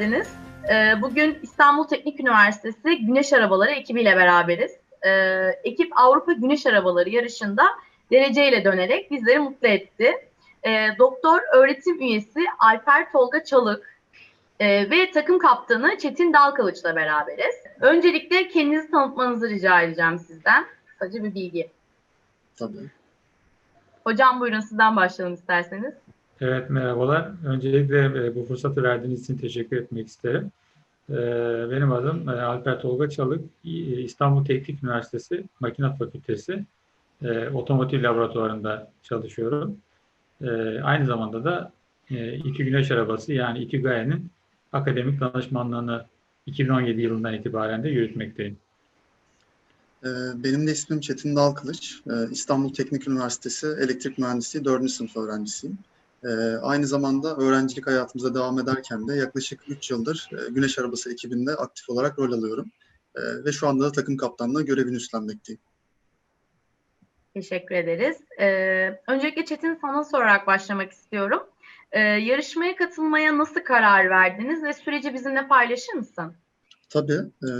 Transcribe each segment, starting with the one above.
geldiniz. Ee, Bugün İstanbul Teknik Üniversitesi Güneş Arabaları ekibiyle beraberiz. Ee, Ekip Avrupa Güneş Arabaları yarışında dereceyle dönerek bizleri mutlu etti. Ee, Doktor öğretim üyesi Alper Tolga Çalık ve takım kaptanı Çetin Dalkılıç'la beraberiz. Öncelikle kendinizi tanıtmanızı rica edeceğim sizden. Kısaca bir bilgi. Tabii. Hocam buyurun sizden başlayalım isterseniz. Evet, merhabalar. Öncelikle e, bu fırsatı verdiğiniz için teşekkür etmek isterim. E, Benim adım e, Alper Tolga Çalık, İstanbul Teknik Üniversitesi Makinat Fakültesi Otomotiv Laboratuvarında çalışıyorum. Aynı zamanda da İTÜ Güneş Arabası yani İTÜ GAE'nin akademik danışmanlığını 2017 yılından itibaren de yürütmekteyim. Benim de ismim Çetin Dalkılıç. İstanbul Teknik Üniversitesi Elektrik Mühendisliği 4. sınıf öğrencisiyim. Ee, Aynı zamanda öğrencilik hayatımıza devam ederken de yaklaşık 3 yıldır e, Güneş Arabası ekibinde aktif olarak rol alıyorum. Ee, Ve şu anda da takım kaptanlığı görevini üstlenmekteyim. Teşekkür ederiz. Ee, öncelikle Çetin sana sorarak başlamak istiyorum. Ee, yarışmaya katılmaya nasıl karar verdiniz ve süreci bizimle paylaşır mısın? Tabii. e,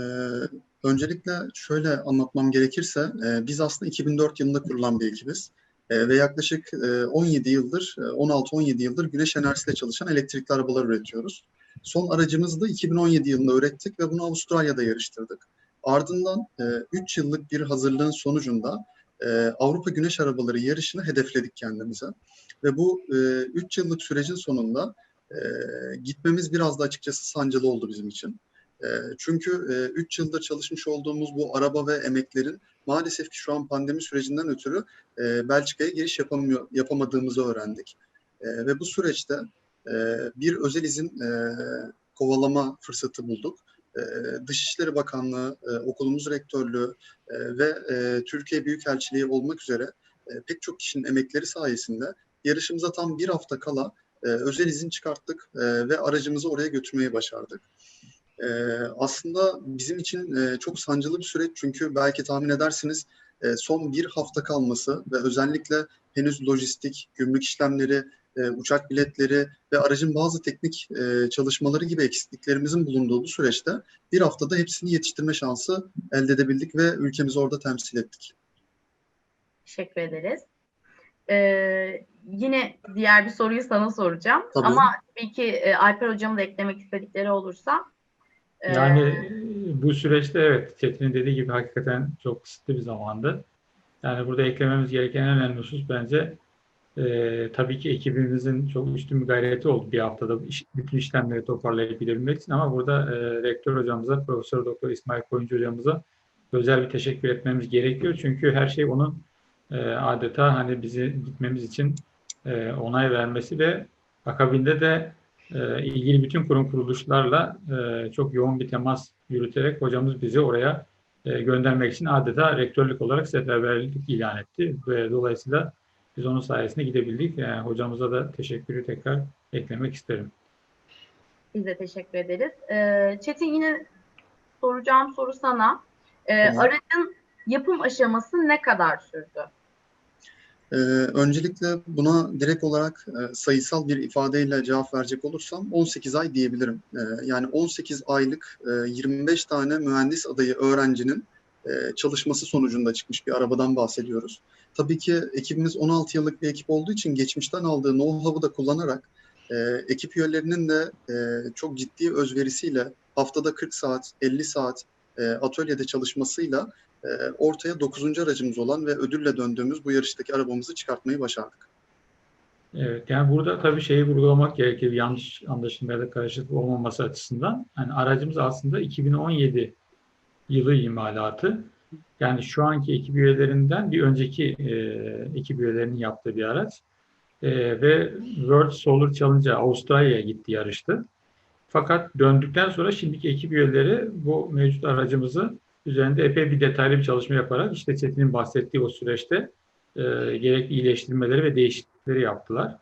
öncelikle şöyle anlatmam gerekirse e, biz aslında 2004 yılında kurulan bir ekibiz. E, ve yaklaşık e, 17 yıldır, e, 16-17 yıldır güneş enerjisiyle çalışan elektrikli arabalar üretiyoruz. Son aracımızı da 2017 yılında ürettik ve bunu Avustralya'da yarıştırdık. Ardından 3 yıllık bir hazırlığın sonucunda e, Avrupa Güneş Arabaları yarışını hedefledik kendimize. Ve bu 3 yıllık sürecin sonunda e, gitmemiz biraz da açıkçası sancılı oldu bizim için. E, Çünkü 3 yıldır çalışmış olduğumuz bu araba ve emeklerin maalesef ki şu an pandemi sürecinden ötürü e, Belçika'ya giriş yapamıyor, yapamadığımızı öğrendik. E, Ve bu süreçte e, bir özel izin e, kovalama fırsatı bulduk. E, Dışişleri Bakanlığı, e, okulumuz rektörlüğü e, ve e, Türkiye Büyükelçiliği olmak üzere e, pek çok kişinin emekleri sayesinde yarışımıza tam bir hafta kala e, özel izin çıkarttık e, ve aracımızı oraya götürmeyi başardık. E, aslında bizim için e, çok sancılı bir süreç çünkü belki tahmin edersiniz e, son bir hafta kalması ve özellikle henüz lojistik, gümrük işlemleri, e, uçak biletleri ve aracın bazı teknik e, çalışmaları gibi eksikliklerimizin bulunduğu bu süreçte bir haftada hepsini yetiştirme şansı elde edebildik ve ülkemizi orada temsil ettik. Teşekkür ederiz. Ee, yine diğer bir soruyu sana soracağım. Tabii. Ama tabii ki e, Alper hocamın da eklemek istedikleri olursa. Yani e, bu süreçte evet Çetin'in dediği gibi hakikaten çok kısıtlı bir zamandı. Yani burada eklememiz gereken en önemli husus bence e, tabii ki ekibimizin çok üstün bir gayreti oldu bir haftada iş- bütün işlemleri toparlayıp gidebilmek için ama burada e, rektör hocamıza, Profesör Doktor İsmail Koyuncu hocamıza özel bir teşekkür etmemiz gerekiyor. Çünkü her şey onun e, adeta hani bizi gitmemiz için e, onay vermesi ve akabinde de e, ilgili bütün kurum kuruluşlarla e, çok yoğun bir temas yürüterek hocamız bizi oraya e, göndermek için adeta rektörlük olarak seferberlik ilan etti ve dolayısıyla biz onun sayesinde gidebildik. Yani hocamıza da teşekkürü tekrar eklemek isterim. Biz de teşekkür ederiz. Ee, Çetin yine soracağım soru sana. Tamam. aracın yapım aşaması ne kadar sürdü? Ee, öncelikle buna direkt olarak e, sayısal bir ifadeyle cevap verecek olursam 18 ay diyebilirim. Ee, yani 18 aylık e, 25 tane mühendis adayı öğrencinin e, çalışması sonucunda çıkmış bir arabadan bahsediyoruz. Tabii ki ekibimiz 16 yıllık bir ekip olduğu için geçmişten aldığı know-how'u da kullanarak e, ekip üyelerinin de e, çok ciddi özverisiyle haftada 40 saat, 50 saat e, atölyede çalışmasıyla e, ortaya 9. aracımız olan ve ödülle döndüğümüz bu yarıştaki arabamızı çıkartmayı başardık. Evet, yani burada tabii şeyi vurgulamak gerekir yanlış anlaşılmaya da karışıklık olmaması açısından. Yani aracımız aslında 2017 yılı imalatı. Yani şu anki ekip üyelerinden bir önceki e, ekip üyelerinin yaptığı bir araç. E, ve World Solar Challenge'a Avustralya'ya gitti yarıştı. Fakat döndükten sonra şimdiki ekip üyeleri bu mevcut aracımızı üzerinde epey bir detaylı bir çalışma yaparak işte Çetin'in bahsettiği o süreçte e, gerekli iyileştirmeleri ve değişiklikleri yaptılar.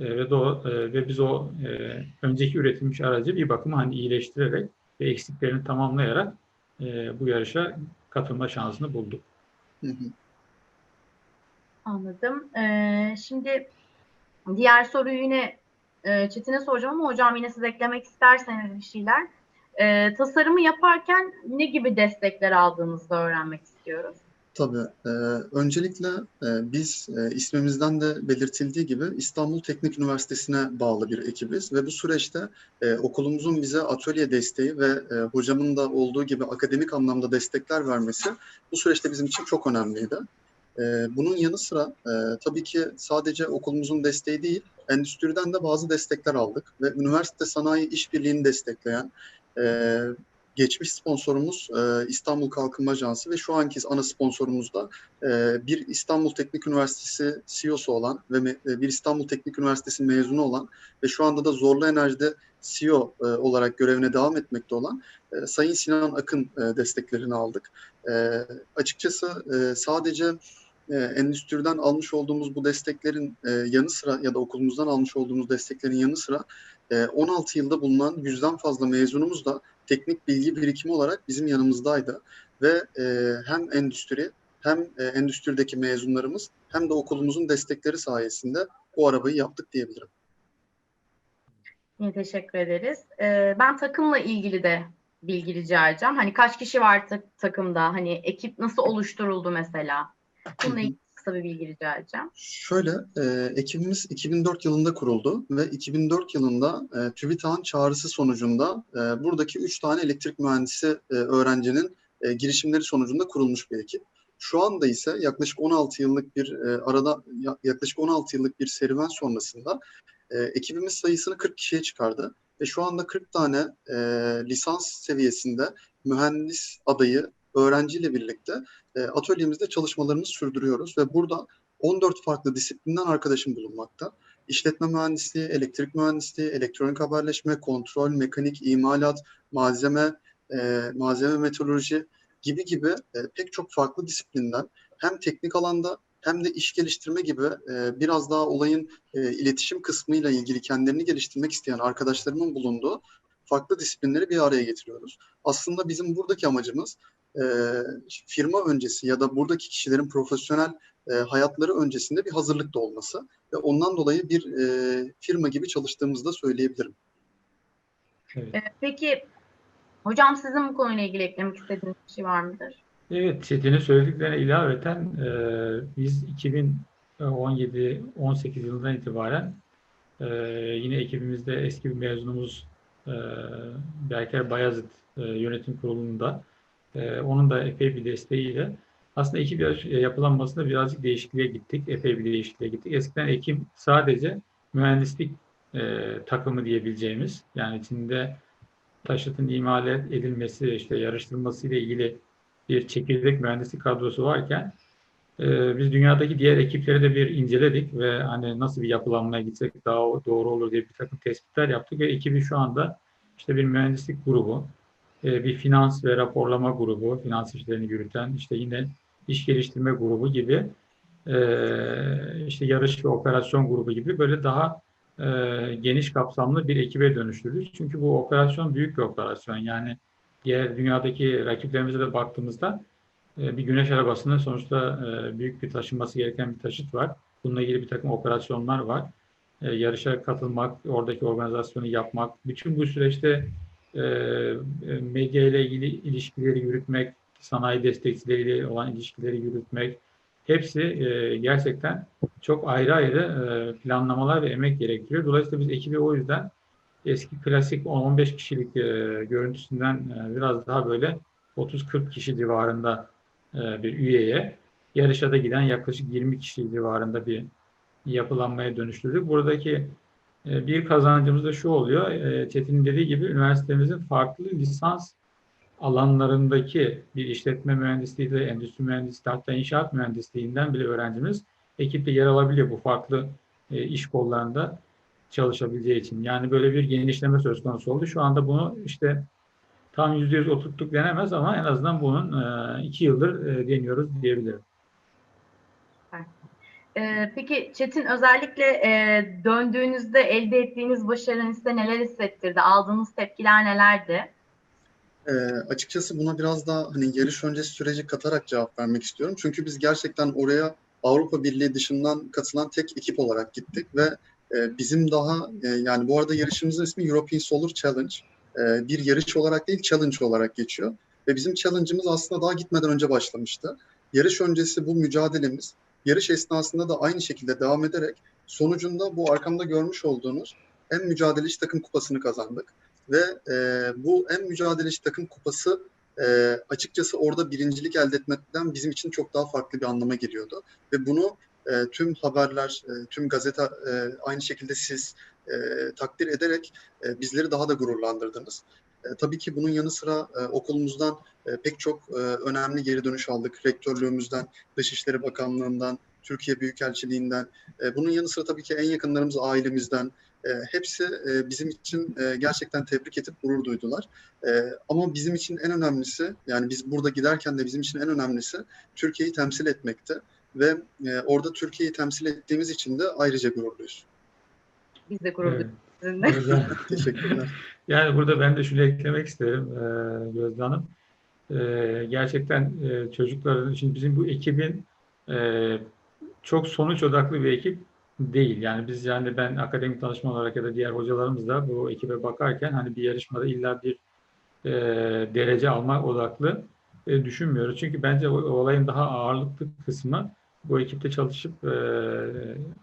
E, ve, do, e, ve biz o e, önceki üretilmiş aracı bir bakıma hani iyileştirerek ve eksiklerini tamamlayarak e, bu yarışa katılma şansını bulduk. Hı hı. Anladım. Ee, şimdi diğer soruyu yine e, Çetin'e soracağım ama hocam yine siz eklemek isterseniz bir şeyler. E, tasarımı yaparken ne gibi destekler aldığınızı öğrenmek istiyoruz. Tabii. Ee, öncelikle e, biz e, ismimizden de belirtildiği gibi İstanbul Teknik Üniversitesi'ne bağlı bir ekibiz ve bu süreçte e, okulumuzun bize atölye desteği ve e, hocamın da olduğu gibi akademik anlamda destekler vermesi bu süreçte bizim için çok önemliydi. E, bunun yanı sıra e, tabii ki sadece okulumuzun desteği değil, endüstriden de bazı destekler aldık ve üniversite sanayi işbirliğini destekleyen e, geçmiş sponsorumuz e, İstanbul Kalkınma Ajansı ve şu anki ana sponsorumuz da e, bir İstanbul Teknik Üniversitesi CEO'su olan ve me- e, bir İstanbul Teknik Üniversitesi mezunu olan ve şu anda da Zorlu Enerji'de CEO e, olarak görevine devam etmekte olan e, Sayın Sinan Akın e, desteklerini aldık. E, açıkçası e, sadece e, endüstriden almış olduğumuz bu desteklerin e, yanı sıra ya da okulumuzdan almış olduğumuz desteklerin yanı sıra e, 16 yılda bulunan yüzden fazla mezunumuz da teknik bilgi birikimi olarak bizim yanımızdaydı ve e, hem endüstri hem e, endüstrideki mezunlarımız hem de okulumuzun destekleri sayesinde bu arabayı yaptık diyebilirim. Yine teşekkür ederiz. E, ben takımla ilgili de bilgi rica edeceğim. Hani kaç kişi var ta- takımda? Hani ekip nasıl oluşturuldu mesela? Bununla ilgili kısa bir bilgi rica edeceğim. Şöyle, e, ekibimiz 2004 yılında kuruldu ve 2004 yılında e, TÜBİTAK'ın çağrısı sonucunda e, buradaki 3 tane elektrik mühendisi e, öğrencinin e, girişimleri sonucunda kurulmuş bir ekip. Şu anda ise yaklaşık 16 yıllık bir e, arada ya- yaklaşık 16 yıllık bir serüven sonrasında e, ekibimiz sayısını 40 kişiye çıkardı ve şu anda 40 tane e, lisans seviyesinde mühendis adayı öğrenciyle birlikte e, atölyemizde çalışmalarımızı sürdürüyoruz ve burada 14 farklı disiplinden arkadaşım bulunmakta. İşletme mühendisliği, elektrik mühendisliği, elektronik haberleşme, kontrol, mekanik, imalat, malzeme, e, malzeme meteoroloji gibi gibi e, pek çok farklı disiplinden hem teknik alanda hem de iş geliştirme gibi e, biraz daha olayın e, iletişim kısmıyla ilgili kendilerini geliştirmek isteyen arkadaşlarımın bulunduğu farklı disiplinleri bir araya getiriyoruz. Aslında bizim buradaki amacımız e, firma öncesi ya da buradaki kişilerin profesyonel e, hayatları öncesinde bir hazırlıkta olması ve ondan dolayı bir e, firma gibi çalıştığımızı da söyleyebilirim. Evet. E, peki hocam sizin bu konuyla ilgili eklemek istediğiniz bir şey var mıdır? Evet, Çetin'in söylediklerine ilaveten e, biz 2017-18 yılından itibaren e, yine ekibimizde eski bir mezunumuz e, Berker Bayazıt e, yönetim kurulunda e, onun da epey bir desteğiyle aslında ekip e, yapılanmasında birazcık değişikliğe gittik. Epey bir değişikliğe gittik. Eskiden ekip sadece mühendislik e, takımı diyebileceğimiz yani içinde taşıtın imal edilmesi, işte yarıştırılması ile ilgili bir çekirdek mühendislik kadrosu varken e, biz dünyadaki diğer ekipleri de bir inceledik ve hani nasıl bir yapılanmaya gitsek daha doğru olur diye bir takım tespitler yaptık ve ekibi şu anda işte bir mühendislik grubu, e, bir finans ve raporlama grubu, finans işlerini yürüten, işte yine iş geliştirme grubu gibi e, işte yarış ve operasyon grubu gibi böyle daha e, geniş kapsamlı bir ekibe dönüştürdük. Çünkü bu operasyon büyük bir operasyon. Yani diğer dünyadaki rakiplerimize de baktığımızda bir güneş arabasının sonuçta büyük bir taşınması gereken bir taşıt var. Bununla ilgili bir takım operasyonlar var. Yarışa katılmak, oradaki organizasyonu yapmak, bütün bu süreçte medya ile ilgili ilişkileri yürütmek, sanayi destekçileriyle olan ilişkileri yürütmek, hepsi e, gerçekten çok ayrı ayrı e, planlamalar ve emek gerektiriyor. Dolayısıyla biz ekibi o yüzden eski klasik 10-15 kişilik e, görüntüsünden e, biraz daha böyle 30-40 kişi civarında e, bir üyeye yarışa da giden yaklaşık 20 kişi civarında bir yapılanmaya dönüştürdük. Buradaki e, bir kazancımız da şu oluyor. E, Çetin'in dediği gibi üniversitemizin farklı lisans alanlarındaki bir işletme mühendisliği de, endüstri mühendisliği hatta inşaat mühendisliğinden bile öğrencimiz ekipte yer alabiliyor bu farklı e, iş kollarında çalışabileceği için. Yani böyle bir genişleme söz konusu oldu. Şu anda bunu işte tam yüzde yüz oturttuk denemez ama en azından bunun e, iki yıldır e, deniyoruz diyebilirim. E, peki Çetin özellikle e, döndüğünüzde elde ettiğiniz başarının size neler hissettirdi? Aldığınız tepkiler nelerdi? E, açıkçası buna biraz daha hani yarış öncesi süreci katarak cevap vermek istiyorum. Çünkü biz gerçekten oraya Avrupa Birliği dışından katılan tek ekip olarak gittik ve e, bizim daha e, yani bu arada yarışımızın ismi European Solar Challenge. E, bir yarış olarak değil challenge olarak geçiyor. Ve bizim challenge'ımız aslında daha gitmeden önce başlamıştı. Yarış öncesi bu mücadelemiz, yarış esnasında da aynı şekilde devam ederek sonucunda bu arkamda görmüş olduğunuz en mücadeleci takım kupasını kazandık. Ve e, bu en mücadeleci takım kupası e, açıkçası orada birincilik elde etmekten bizim için çok daha farklı bir anlama geliyordu. Ve bunu e, tüm haberler, e, tüm gazete e, aynı şekilde siz e, takdir ederek e, bizleri daha da gururlandırdınız. E, tabii ki bunun yanı sıra e, okulumuzdan e, pek çok e, önemli geri dönüş aldık. Rektörlüğümüzden, Dışişleri Bakanlığı'ndan, Türkiye Büyükelçiliğinden. E, bunun yanı sıra tabii ki en yakınlarımız ailemizden. E, hepsi e, bizim için e, gerçekten tebrik edip gurur duydular. E, ama bizim için en önemlisi, yani biz burada giderken de bizim için en önemlisi Türkiye'yi temsil etmekte. Ve e, orada Türkiye'yi temsil ettiğimiz için de ayrıca gururluyuz. Biz de gurur Evet. Sizinle. Teşekkürler. Yani burada ben de şunu eklemek isterim e, Gözde Hanım. E, gerçekten e, çocukların, şimdi bizim bu ekibin e, çok sonuç odaklı bir ekip değil. Yani biz yani ben akademik danışman olarak ya da diğer hocalarımız da bu ekibe bakarken hani bir yarışmada illa bir e, derece almak odaklı e, düşünmüyoruz. Çünkü bence o olayın daha ağırlıklı kısmı bu ekipte çalışıp e,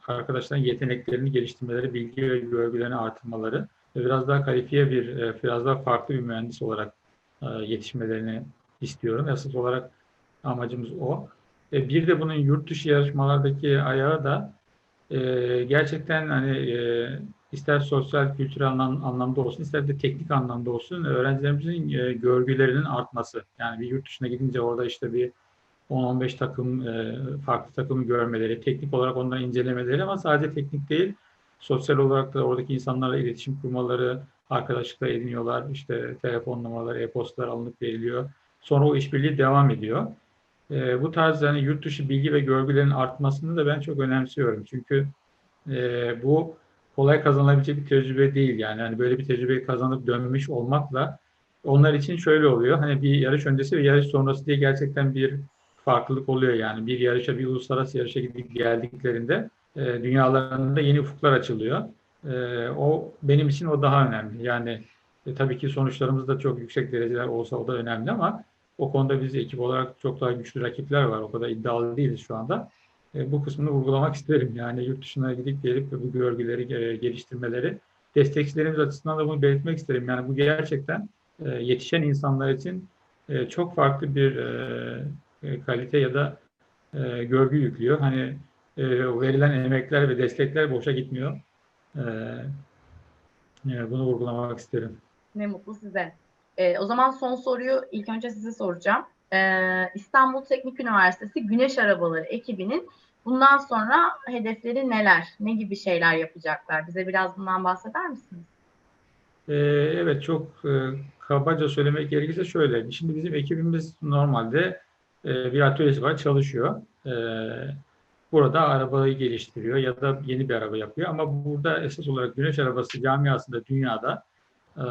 arkadaşların yeteneklerini geliştirmeleri, bilgi ve görgülerini artırmaları ve biraz daha kalifiye bir, e, biraz daha farklı bir mühendis olarak e, yetişmelerini istiyorum. Esas olarak amacımız o. E, Bir de bunun yurt dışı yarışmalardaki ayağı da e, gerçekten hani e, ister sosyal, kültürel anlam- anlamda olsun, ister de teknik anlamda olsun öğrencilerimizin e, görgülerinin artması. Yani bir yurt dışına gidince orada işte bir 10-15 takım, e, farklı takımı görmeleri, teknik olarak onları incelemeleri ama sadece teknik değil, sosyal olarak da oradaki insanlarla iletişim kurmaları, arkadaşlıkla ediniyorlar. İşte telefon numaraları, e-postalar alınıp veriliyor. Sonra o işbirliği devam ediyor. E, bu tarz yani yurt dışı bilgi ve görgülerin artmasını da ben çok önemsiyorum. Çünkü e, bu kolay kazanılabilecek bir tecrübe değil. Yani hani böyle bir tecrübeyi kazanıp dönmüş olmakla onlar için şöyle oluyor. Hani bir yarış öncesi ve yarış sonrası diye gerçekten bir farklılık oluyor yani. Bir yarışa, bir uluslararası yarışa gidip geldiklerinde e, dünyalarında yeni ufuklar açılıyor. E, o benim için o daha önemli. Yani e, tabii ki sonuçlarımız da çok yüksek dereceler olsa o da önemli ama o konuda biz ekip olarak çok daha güçlü rakipler var. O kadar iddialı değiliz şu anda. E, bu kısmını vurgulamak isterim. Yani yurt dışına gidip gelip bu görgüleri e, geliştirmeleri destekçilerimiz açısından da bunu belirtmek isterim. Yani bu gerçekten e, yetişen insanlar için e, çok farklı bir e, e, kalite ya da e, görgü yüklüyor. Hani e, verilen emekler ve destekler boşa gitmiyor. E, e, bunu vurgulamak isterim. Ne mutlu size. Ee, o zaman son soruyu ilk önce size soracağım. Ee, İstanbul Teknik Üniversitesi Güneş Arabaları ekibinin bundan sonra hedefleri neler? Ne gibi şeyler yapacaklar? Bize biraz bundan bahseder misiniz? Ee, evet çok e, kabaca söylemek gerekirse şöyle. Şimdi bizim ekibimiz normalde e, bir atölyesi var çalışıyor. E, burada arabayı geliştiriyor ya da yeni bir araba yapıyor. Ama burada esas olarak güneş arabası camiasında dünyada e,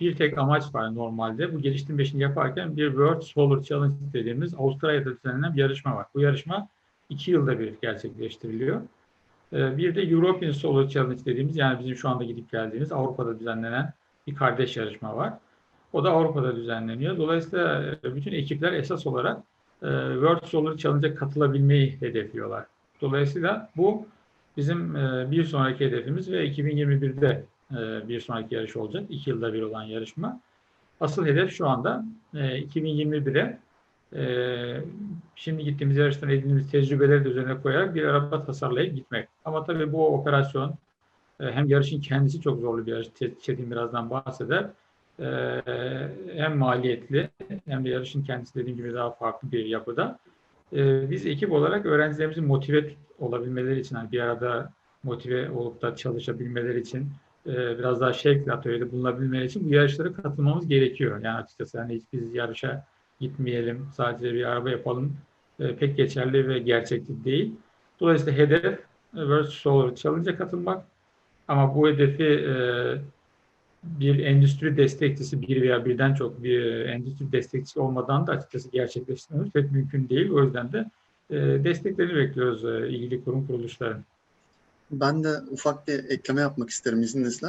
bir tek amaç var normalde. Bu geliştirme işini yaparken bir World Solar Challenge dediğimiz Avustralya'da düzenlenen bir yarışma var. Bu yarışma iki yılda bir gerçekleştiriliyor. Ee, Bir de European Solar Challenge dediğimiz yani bizim şu anda gidip geldiğimiz Avrupa'da düzenlenen bir kardeş yarışma var. O da Avrupa'da düzenleniyor. Dolayısıyla e, bütün ekipler esas olarak e, World Solar Challenge'a katılabilmeyi hedefliyorlar. Dolayısıyla bu bizim e, bir sonraki hedefimiz ve 2021'de e, bir sonraki yarış olacak. İki yılda bir olan yarışma. Asıl hedef şu anda e, 2021'e e, şimdi gittiğimiz yarıştan edindiğimiz tecrübeleri de üzerine koyarak bir araba tasarlayıp gitmek. Ama tabii bu operasyon hem yarışın kendisi çok zorlu bir yarış. Çetin birazdan bahseder. E, hem maliyetli hem de yarışın kendisi dediğim gibi daha farklı bir yapıda. E, biz ekip olarak öğrencilerimizin motive olabilmeleri için hani bir arada motive olup da çalışabilmeleri için e, biraz daha şevkle atölyede bulunabilmeleri için bu yarışlara katılmamız gerekiyor. Yani açıkçası hani hiç biz yarışa gitmeyelim, sadece bir araba yapalım e, pek geçerli ve gerçekçi değil. Dolayısıyla hedef World Solar Challenge'a katılmak. Ama bu hedefi e, bir endüstri destekçisi, bir veya birden çok bir endüstri destekçisi olmadan da açıkçası gerçekleştirmemiz pek mümkün değil. O yüzden de e, desteklerini bekliyoruz e, ilgili kurum kuruluşların. Ben de ufak bir ekleme yapmak isterim izninizle.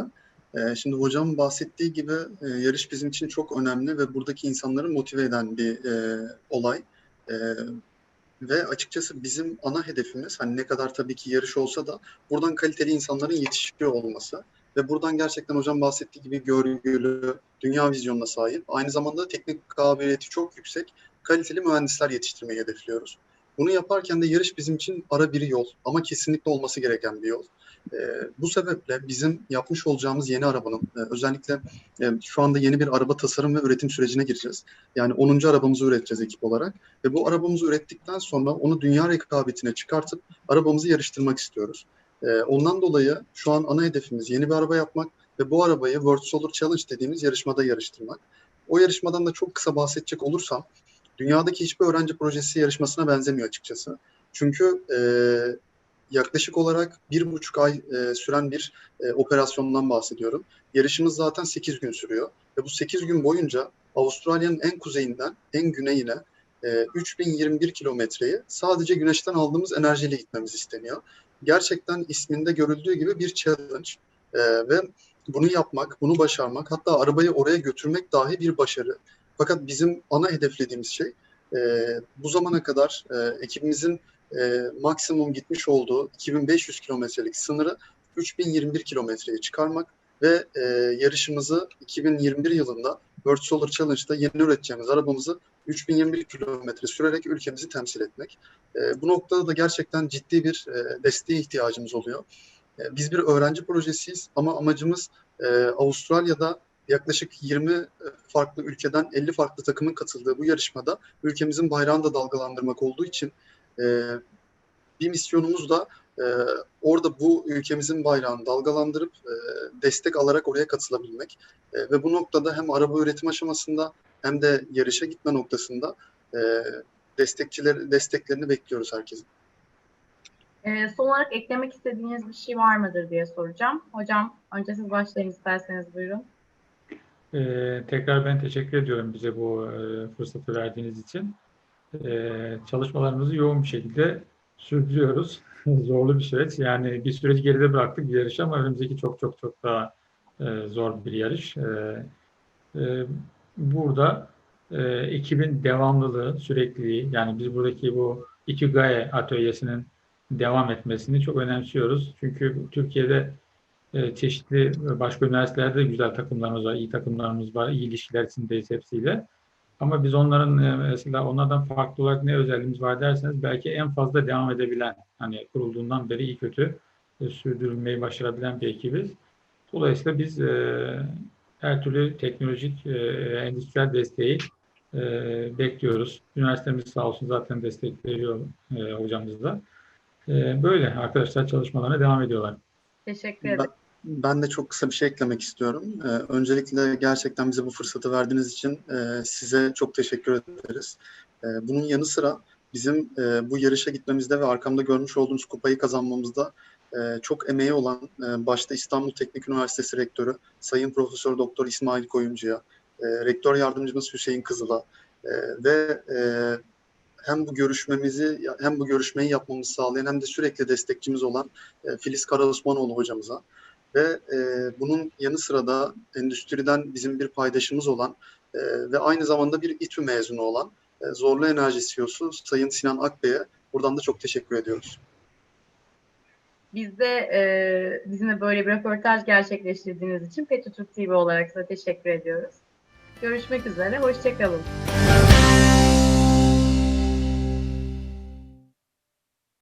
Ee, Şimdi hocam bahsettiği gibi e, yarış bizim için çok önemli ve buradaki insanları motive eden bir e, olay. E, ve açıkçası bizim ana hedefimiz hani ne kadar tabii ki yarış olsa da buradan kaliteli insanların yetişiyor olması ve buradan gerçekten hocam bahsettiği gibi görgülü, dünya vizyonuna sahip, aynı zamanda teknik kabiliyeti çok yüksek, kaliteli mühendisler yetiştirmeyi hedefliyoruz. Bunu yaparken de yarış bizim için ara bir yol ama kesinlikle olması gereken bir yol. Ee, bu sebeple bizim yapmış olacağımız yeni arabanın e, özellikle e, şu anda yeni bir araba tasarım ve üretim sürecine gireceğiz. Yani 10. arabamızı üreteceğiz ekip olarak ve bu arabamızı ürettikten sonra onu dünya rekabetine çıkartıp arabamızı yarıştırmak istiyoruz. Ee, ondan dolayı şu an ana hedefimiz yeni bir araba yapmak ve bu arabayı World Solar Challenge dediğimiz yarışmada yarıştırmak. O yarışmadan da çok kısa bahsedecek olursam dünyadaki hiçbir öğrenci projesi yarışmasına benzemiyor açıkçası. Çünkü e, yaklaşık olarak bir buçuk ay e, süren bir e, operasyondan bahsediyorum. Yarışımız zaten 8 gün sürüyor ve bu 8 gün boyunca Avustralya'nın en kuzeyinden en güneyine e, 3021 kilometreyi sadece güneşten aldığımız enerjiyle gitmemiz isteniyor. Gerçekten isminde görüldüğü gibi bir challenge E, ve bunu yapmak, bunu başarmak hatta arabayı oraya götürmek dahi bir başarı. Fakat bizim ana hedeflediğimiz şey e, bu zamana kadar e, ekibimizin e, maksimum gitmiş olduğu 2500 kilometrelik sınırı 3021 kilometreye çıkarmak ve e, yarışımızı 2021 yılında World Solar Challenge'da yeni üreteceğimiz arabamızı 3021 kilometre sürerek ülkemizi temsil etmek. E, bu noktada da gerçekten ciddi bir e, desteğe ihtiyacımız oluyor. E, biz bir öğrenci projesiyiz ama amacımız e, Avustralya'da yaklaşık 20 farklı ülkeden 50 farklı takımın katıldığı bu yarışmada ülkemizin bayrağını da dalgalandırmak olduğu için e, bir misyonumuz da e, orada bu ülkemizin bayrağını dalgalandırıp e, destek alarak oraya katılabilmek. E, ve bu noktada hem araba üretim aşamasında hem de yarışa gitme noktasında e, destekçiler desteklerini bekliyoruz herkesin. Ee, son olarak eklemek istediğiniz bir şey var mıdır diye soracağım. Hocam önce siz başlayın isterseniz buyurun. Ee, tekrar ben teşekkür ediyorum bize bu e, fırsatı verdiğiniz için. Ee, çalışmalarımızı yoğun bir şekilde sürdürüyoruz. Zorlu bir süreç. Yani bir süreci geride bıraktık bir yarış ama önümüzdeki çok çok çok daha e, zor bir yarış. Ee, e, burada e, ekibin devamlılığı, sürekliliği yani biz buradaki bu Ikigai atölyesinin devam etmesini çok önemsiyoruz. Çünkü Türkiye'de e, çeşitli başka üniversitelerde de güzel takımlarımız var, iyi takımlarımız var, iyi ilişkiler içindeyiz hepsiyle. Ama biz onların e, mesela onlardan farklı olarak ne özelliğimiz var derseniz belki en fazla devam edebilen, hani kurulduğundan beri iyi kötü e, sürdürülmeyi başarabilen bir ekibiz. Dolayısıyla biz e, her türlü teknolojik, endüstriyel desteği bekliyoruz. Üniversitemiz sağ olsun zaten destek veriyor hocamız da. Böyle arkadaşlar çalışmalarına devam ediyorlar. Teşekkür ederim. Ben de çok kısa bir şey eklemek istiyorum. Ee, öncelikle gerçekten bize bu fırsatı verdiğiniz için e, size çok teşekkür ederiz. E, bunun yanı sıra bizim e, bu yarışa gitmemizde ve arkamda görmüş olduğunuz kupayı kazanmamızda e, çok emeği olan e, başta İstanbul Teknik Üniversitesi Rektörü Sayın Profesör Doktor İsmail Koyuncu'ya, e, Rektör Yardımcımız Hüseyin Kızıl'a e, ve e, hem bu görüşmemizi hem bu görüşmeyi yapmamızı sağlayan hem de sürekli destekçimiz olan e, Filiz Karaosmanoğlu hocamıza ve e, bunun yanı sıra da endüstriden bizim bir paydaşımız olan e, ve aynı zamanda bir İTÜ mezunu olan e, Zorlu Enerji CEO'su Sayın Sinan Akbey'e buradan da çok teşekkür ediyoruz. Biz de e, bizimle böyle bir röportaj gerçekleştirdiğiniz için Petro Türk TV olarak size teşekkür ediyoruz. Görüşmek üzere, hoşçakalın.